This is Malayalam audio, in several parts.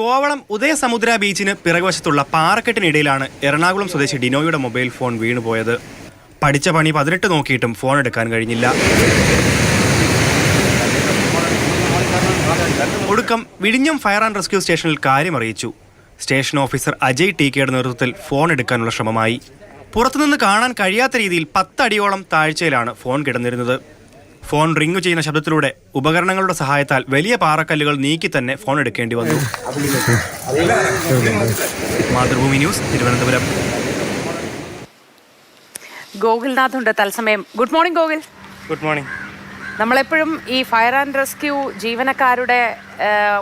കോവളം ഉദയസമുദ്ര ബീച്ചിന് പിറകുവശത്തുള്ള പാറക്കെട്ടിനിടയിലാണ് എറണാകുളം സ്വദേശി ഡിനോയുടെ മൊബൈൽ ഫോൺ വീണുപോയത്. പഠിച്ച പണി പതിനെട്ട് നോക്കിയിട്ടും ഫോൺ എടുക്കാൻ കഴിഞ്ഞില്ല. ഒടുക്കം വിഴിഞ്ഞം ഫയർ ആൻഡ് റെസ്ക്യൂ സ്റ്റേഷനിൽ കാര്യമറിയിച്ചു. സ്റ്റേഷൻ ഓഫീസർ അജയ് ടി കെയുടെ നേതൃത്വത്തിൽ ഫോൺ എടുക്കാനുള്ള ശ്രമമായി. പുറത്തുനിന്ന് കാണാൻ കഴിയാത്ത രീതിയിൽ പത്തടിയോളം താഴ്ചയിലാണ് ഫോൺ കിടന്നിരുന്നത്. ഫോൺ റിംഗ് ചെയ്യുന്ന ശബ്ദത്തിലൂടെ ഉപകരണങ്ങളുടെ സഹായത്താൽ വലിയ പാറക്കല്ലുകൾ നീക്കി തന്നെ ഫോൺ എടുക്കേണ്ടി വന്നു. മാതൃഭൂമി ന്യൂസ് തിരുവനന്തപുരം. ഗോകുൽനാഥ് ഉണ്ട് തത്സമയം. Good morning Gokul. Good morning നമ്മളെപ്പോഴും ഈ ഫയർ ആൻഡ് റെസ്ക്യൂ ജീവനക്കാരുടെ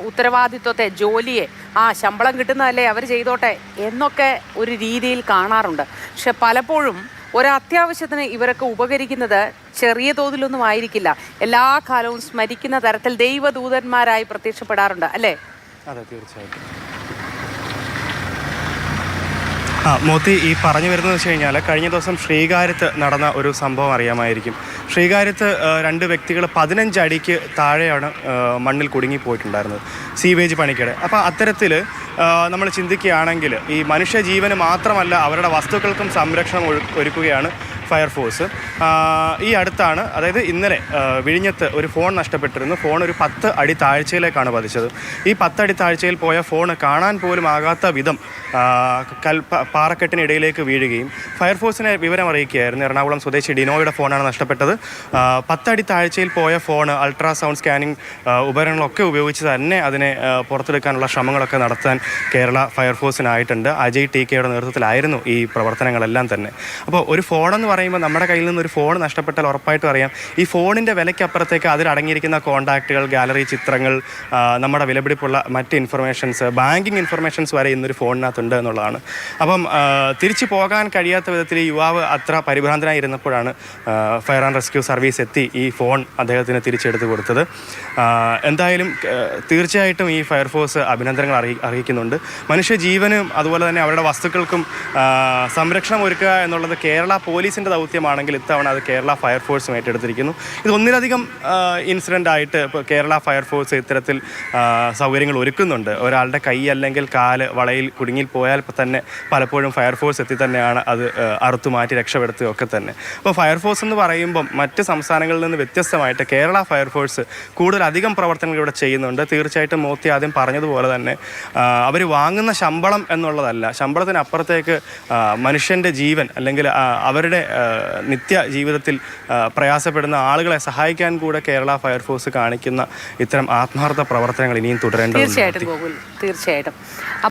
ഉത്തരവാദിത്വത്തെ ജോലിയെ ആ ശമ്പളം കിട്ടുന്നതല്ലേ അവർ ചെയ്തോട്ടെ എന്നൊക്കെ ഒരു രീതിയിൽ കാണാറുണ്ട്. പക്ഷെ പലപ്പോഴും ഒരു അത്യാവശ്യത്തിന് ഇവരൊക്കെ ഉപകരിക്കുന്നത് ചെറിയ തോതിലൊന്നും ആയിരിക്കില്ല. എല്ലാ കാലവും സ്മരിക്കുന്ന തരത്തിൽ ദൈവദൂതന്മാരായി പ്രത്യക്ഷപ്പെടാറുണ്ട് അല്ലേ? അതെ ആ മോത്തി ഈ പറഞ്ഞു വരുന്നത് വെച്ച് കഴിഞ്ഞാൽ കഴിഞ്ഞ ദിവസം ശ്രീകാര്യത്ത് നടന്ന ഒരു സംഭവം അറിയാമായിരിക്കും. ശ്രീകാര്യത്ത് രണ്ട് വ്യക്തികൾ പതിനഞ്ച് അടിക്ക് താഴെയാണ് മണ്ണിൽ കുടുങ്ങിപ്പോയിട്ടുണ്ടായിരുന്നത്. സീവേജ് പണിക്കിടെ അപ്പോൾ അത്തരത്തിൽ നമ്മൾ ചിന്തിക്കുകയാണെങ്കിൽ ഈ മനുഷ്യജീവന് മാത്രമല്ല അവരുടെ വസ്തുക്കൾക്കും സംരക്ഷണം ഒരുക്കുകയാണ് ഫയർഫോഴ്സ്. ഈ അടുത്താണ് അതായത് ഇന്നലെ വിഴിഞ്ഞത്ത് ഒരു ഫോൺ നഷ്ടപ്പെട്ടിരുന്നു. ഫോൺ ഒരു പത്ത് അടി താഴ്ചയിലേക്കാണ് പതിച്ചത്. ഈ പത്തടി താഴ്ചയിൽ പോയ ഫോൺ കാണാൻ പോലും ആകാത്ത വിധം കൽ പാറക്കെട്ടിനിടയിലേക്ക് വീഴുകയും ഫയർഫോഴ്സിനെ വിവരം അറിയിക്കുകയായിരുന്നു. എറണാകുളം സ്വദേശി ഡിനോയുടെ ഫോണാണ് നഷ്ടപ്പെട്ടത്. പത്തടി താഴ്ചയിൽ പോയ ഫോൺ അൾട്രാസൗണ്ട് സ്കാനിങ് ഉപകരണങ്ങളൊക്കെ ഉപയോഗിച്ച് തന്നെ അതിനെ പുറത്തെടുക്കാനുള്ള ശ്രമങ്ങളൊക്കെ നടത്താൻ കേരള ഫയർഫോഴ്സിനായിട്ടുണ്ട്. അജയ് ടി കെയുടെ നേതൃത്വത്തിലായിരുന്നു ഈ പ്രവർത്തനങ്ങളെല്ലാം തന്നെ. അപ്പോൾ ഒരു ഫോണെന്ന് പറയുമ്പോൾ നമ്മുടെ കയ്യിൽ നിന്ന് ഒരു ഫോൺ നഷ്ടപ്പെട്ടാൽ ഉറപ്പായിട്ടും അറിയാം. ഈ ഫോണിന്റെ വിലയ്ക്കപ്പുറത്തേക്ക് അതിലടങ്ങിയിരിക്കുന്ന കോൺടാക്റ്റുകൾ ഗാലറി ചിത്രങ്ങൾ നമ്മുടെ വിലപിടിപ്പുള്ള മറ്റ് ഇൻഫർമേഷൻസ് ബാങ്കിങ് ഇൻഫർമേഷൻസ് വരെ ഇന്നൊരു ഫോണിനകത്തുണ്ട് എന്നുള്ളതാണ്. അപ്പം തിരിച്ചു പോകാൻ കഴിയാത്ത വിധത്തിൽ യുവാവ് അത്ര പരിഭ്രാന്തനായി ഇരുന്നപ്പോഴാണ് ഫയർ ആൻഡ് റെസ്ക്യൂ സർവീസ് എത്തി ഈ ഫോൺ അദ്ദേഹത്തിന് തിരിച്ചെടുത്ത് കൊടുത്തത്. എന്തായാലും തീർച്ചയായിട്ടും ഈ ഫയർഫോഴ്സ് അഭിനന്ദനങ്ങൾ അറിയി മനുഷ്യ ജീവനും അതുപോലെ തന്നെ അവരുടെ വസ്തുക്കൾക്കും സംരക്ഷണം ഒരുക്കുക എന്നുള്ളത് കേരള പോലീസിന്റെ ദൗത്യമാണെങ്കിൽ ഇത്തവണ അത് കേരള ഫയർഫോഴ്സും ഏറ്റെടുത്തിരിക്കുന്നു. ഇത് ഒന്നിലധികം ഇൻസിഡന്റ് ആയിട്ട് ഇപ്പോൾ കേരള ഫയർഫോഴ്സ് ഇത്തരത്തിൽ സൗകര്യങ്ങൾ ഒരുക്കുന്നുണ്ട്. ഒരാളുടെ കൈ അല്ലെങ്കിൽ കാൽ വളയിൽ കുടുങ്ങിൽ പോയാൽ തന്നെ പലപ്പോഴും ഫയർഫോഴ്സ് എത്തി തന്നെയാണ് അത് അറുത്തു മാറ്റി രക്ഷപ്പെടുത്തുകയൊക്കെ തന്നെ. അപ്പോൾ ഫയർഫോഴ്സ് എന്ന് പറയുമ്പം മറ്റ് സംസ്ഥാനങ്ങളിൽ നിന്ന് വ്യത്യസ്തമായിട്ട് കേരള ഫയർഫോഴ്സ് കൂടുതലധികം പ്രവർത്തനങ്ങൾ ഇവിടെ ചെയ്യുന്നുണ്ട്. തീർച്ചയായിട്ടും മോത്തി ആദ്യം പറഞ്ഞതുപോലെ തന്നെ അവർ വാങ്ങുന്ന ശമ്പളം എന്നുള്ളതല്ല. ശമ്പളത്തിന് അപ്പുറത്തേക്ക് മനുഷ്യന്റെ ജീവൻ അല്ലെങ്കിൽ അവരുടെ നിത്യ ജീവിതത്തിൽ പ്രയാസപ്പെടുന്ന ആളുകളെ സഹായിക്കാൻ കൂടെ കേരള ഫയർഫോഴ്സ് കാണിക്കുന്ന ഇത്തരം ആത്മാർത്ഥ പ്രവർത്തനങ്ങൾ ഇനിയും തുടരേണ്ടതുണ്ട്. തീർച്ചയായിട്ടും തീർച്ചയായിട്ടും.